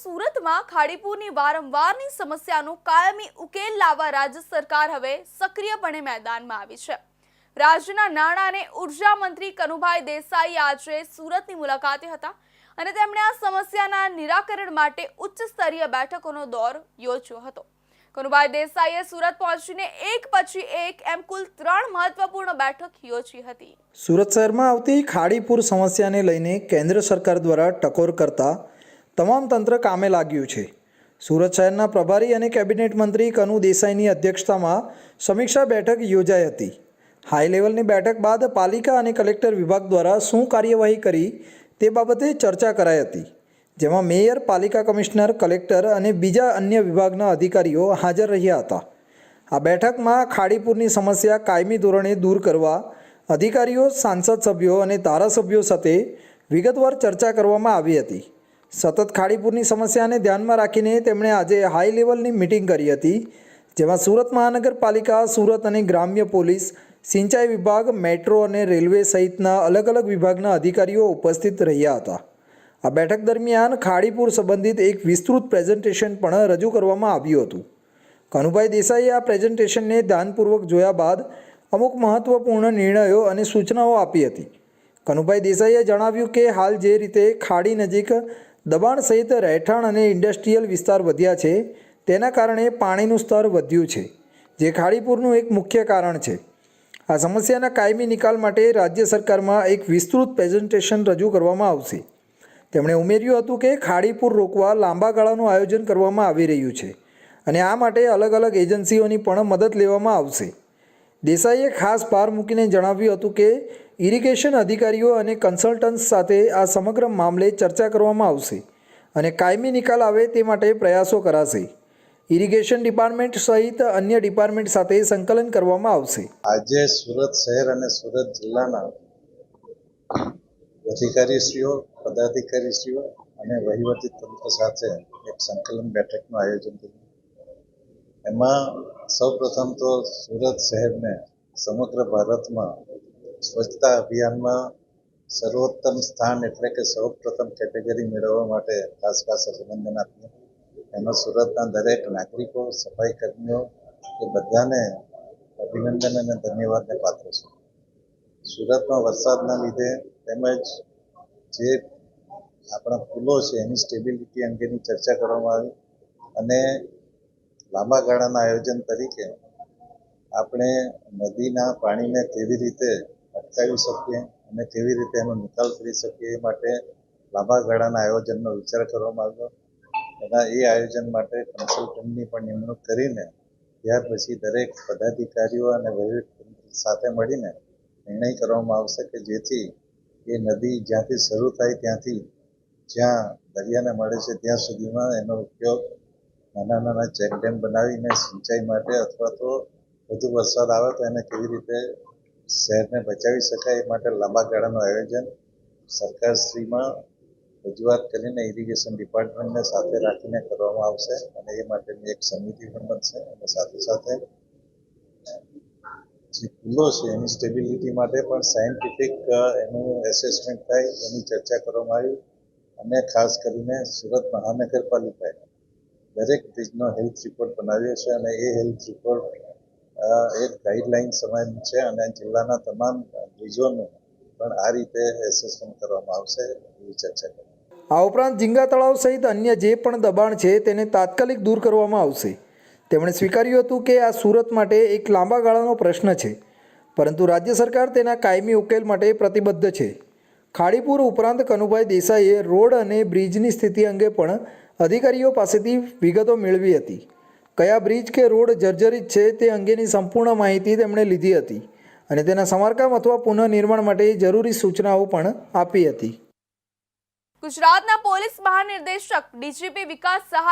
સુરતમાં ખાડીપુરની વારંવારની સમસ્યાનું કાયમી ઉકેલ લાવવા રાજ્ય સરકાર હવે સક્રિયપણે મેદાનમાં આવી છે. રાજ્યના નાણાં અને ઊર્જા મંત્રી કનુભાઈ દેસાઈ આજે સુરતની મુલાકાતે હતા અને તેમણે આ સમસ્યાના નિરાકરણ માટે ઉચ્ચ સ્તરીય બેઠકોનો દોર યોજ્યો હતો. કનુભાઈ દેસાઈએ સુરત પહોંચીને એક પછી એક એમ કુલ ત્રણ મહત્વપૂર્ણ બેઠક યોજી હતી. સુરત શહેરમાં આવતી ખાડીપુર સમસ્યાને લઈને કેન્દ્ર સરકાર દ્વારા ટકોર કરતા તમામ તંત્ર કામે લાગ્યું છે. સુરત શહેરના પ્રભારી અને કેબિનેટ મંત્રી કનુ દેસાઈની અધ્યક્ષતામાં સમીક્ષા બેઠક યોજાઈ હતી. હાઈ લેવલની બેઠક બાદ પાલિકા અને કલેક્ટર વિભાગ દ્વારા શું કાર્યવાહી કરી તે બાબતે ચર્ચા કરાઈ હતી. જેમાં મેયર, પાલિકા કમિશનર, કલેક્ટર અને બીજા અન્ય વિભાગના અધિકારીઓ હાજર રહ્યા હતા. આ બેઠકમાં ખાડીપુરની સમસ્યા કાયમી ધોરણે દૂર કરવા અધિકારીઓ, સાંસદ સભ્યો અને ધારાસભ્યો સાથે વિગતવાર ચર્ચા કરવામાં આવી હતી. સતત ખાડીપુરની સમસ્યાને ધ્યાનમાં રાખીને તેમણે આજે હાઈ લેવલની મિટિંગ કરી હતી, જેમાં સુરત મહાનગરપાલિકા, સુરત અને ગ્રામ્ય પોલીસ, સિંચાઈ વિભાગ, મેટ્રો અને રેલવે સહિતના અલગ અલગ વિભાગના અધિકારીઓ ઉપસ્થિત રહ્યા હતા. આ બેઠક દરમિયાન ખાડીપુર સંબંધિત એક વિસ્તૃત પ્રેઝન્ટેશન પણ રજૂ કરવામાં આવ્યું હતું. કનુભાઈ દેસાઈએ આ પ્રેઝન્ટેશનને ધ્યાનપૂર્વક જોયા બાદ અમુક મહત્ત્વપૂર્ણ નિર્ણયો અને સૂચનાઓ આપી હતી. કનુભાઈ દેસાઈએ જણાવ્યું કે હાલ જે રીતે ખાડી નજીક દબાણ સહિત રહેઠાણ અને ઇન્ડસ્ટ્રીયલ વિસ્તાર વધ્યા છે. તેના કારણે પાણીનું સ્તર વધ્યું છે, જે ખાડીપુરનું એક મુખ્ય કારણ છે. આ સમસ્યાના કાયમી નિકાલ માટે રાજ્ય સરકારમાં એક વિસ્તૃત પ્રેઝન્ટેશન રજૂ કરવામાં આવશે. તેમણે ઉમેર્યું હતું કે ખાડીપુર રોકવા લાંબા ગાળાનું આયોજન કરવામાં આવી રહ્યું છે અને આ માટે અલગ અલગ એજન્સીઓની પણ મદદ લેવામાં આવશે. દેસાઈએ ખાસ ભાર મૂકીને જણાવ્યું હતું કે ઇરિગેશન અધિકારીઓ અને કન્સલ્ટન્ટ્સ સાથે આ સમગ્ર મામલે ચર્ચા કરવામાં આવશે અને કાયમી નિકાલ આવે તે માટે પ્રયાસો કરાશે. ઇરિગેશન ડિપાર્ટમેન્ટ સહિત અન્ય ડિપાર્ટમેન્ટ સાથે સંકલન કરવામાં આવશે. આજે સુરત શહેર અને સુરત જિલ્લાના અધિકારીશ્રીઓ, પદાધિકારીશ્રીઓ અને વહીવટી તંત્ર સાથે એક સંકલન બેઠકનું આયોજન કર્યું. એમાં સૌપ્રથમ તો સુરત શહેરને સમગ્ર ભારતમાં સ્વચ્છતા અભિયાનમાં સર્વોત્તમ સ્થાન એટલે કે સૌપ્રથમ કેટેગરી મેળવવા માટે ખાસ ખાસ અભિનંદન આપ્યું એમાં સુરતના દરેક નાગરિકો સફાઈ કર્મીઓ એ બધાને અભિનંદન અને ધન્યવાદને પાત્ર છું. સુરતમાં વરસાદના લીધે તેમજ જે આપણા પુલો છે એની સ્ટેબિલિટી અંગેની ચર્ચા કરવામાં આવી અને લાંબા ગાળાના આયોજન તરીકે આપણે નદીના પાણીને કેવી રીતે અટકાવી શકીએ અને કેવી રીતે એનો નિકાલ કરી શકીએ એ માટે લાંબા ગાળાના આયોજનનો વિચાર કરવામાં આવ્યો. એના એ આયોજન માટે કન્સલ્ટન્ટની પણ નિમણૂક કરીને ત્યાર પછી દરેક પદાધિકારીઓ અને વહીવટી સાથે મળીને નિર્ણય કરવામાં આવશે કે જેથી એ નદી જ્યાંથી શરૂ થાય ત્યાંથી જ્યાં દરિયાને મળે છે ત્યાં સુધીમાં એનો ઉપયોગ નાના નાના ચેકડેમ બનાવીને સિંચાઈ માટે અથવા તો વધુ વરસાદ આવે તો એને કેવી રીતે શહેરને બચાવી શકાય એ માટે લાંબા ગાળાનું આયોજન સરકારશ્રીમાં રજૂઆત કરીને ઇરિગેશન ડિપાર્ટમેન્ટને સાથે રાખીને કરવામાં આવશે અને એ માટેની એક સમિતિ પણ બનશે અને સાથે સાથે જે પુલો છે એની સ્ટેબિલિટી માટે પણ સાયન્ટિફિક એનું એસેસમેન્ટ થાય, એની ચર્ચા કરવામાં આવી અને ખાસ કરીને સુરત મહાનગરપાલિકાએ દરેક બ્રિજનો હેલ્થ રિપોર્ટ બનાવ્યો છે અને એ હેલ્થ રિપોર્ટ એક ગાઈડલાઈન સમાન છે અને જિલ્લાના તમામ બ્રિજોનું પણ આ રીતે એસેસમેન્ટ કરવામાં આવશે એવી ચર્ચા કરી. આ ઉપરાંત ઝીંગા તળાવ સહિત અન્ય જે પણ દબાણ છે તેને તાત્કાલિક દૂર કરવામાં આવશે. તેમણે સ્વીકાર્યું હતું કે આ સુરત માટે એક લાંબા ગાળાનો પ્રશ્ન છે, પરંતુ રાજ્ય સરકાર તેના કાયમી ઉકેલ માટે પ્રતિબદ્ધ છે. ખાડીપુર ઉપરાંત કનુભાઈ દેસાઈએ રોડ અને બ્રિજની સ્થિતિ અંગે પણ અધિકારીઓ પાસેથી વિગતો મેળવી હતી. કયા બ્રિજ કે રોડ જર્જરિત છે તે અંગેની સંપૂર્ણ માહિતી તેમણે લીધી હતી અને તેના સમારકામ અથવા પુનઃનિર્માણ માટે જરૂરી સૂચનાઓ પણ આપી હતી. ગુજરાતના પોલીસ મહાનિર્દેશક, ડીજીપી વિકાસ સહાય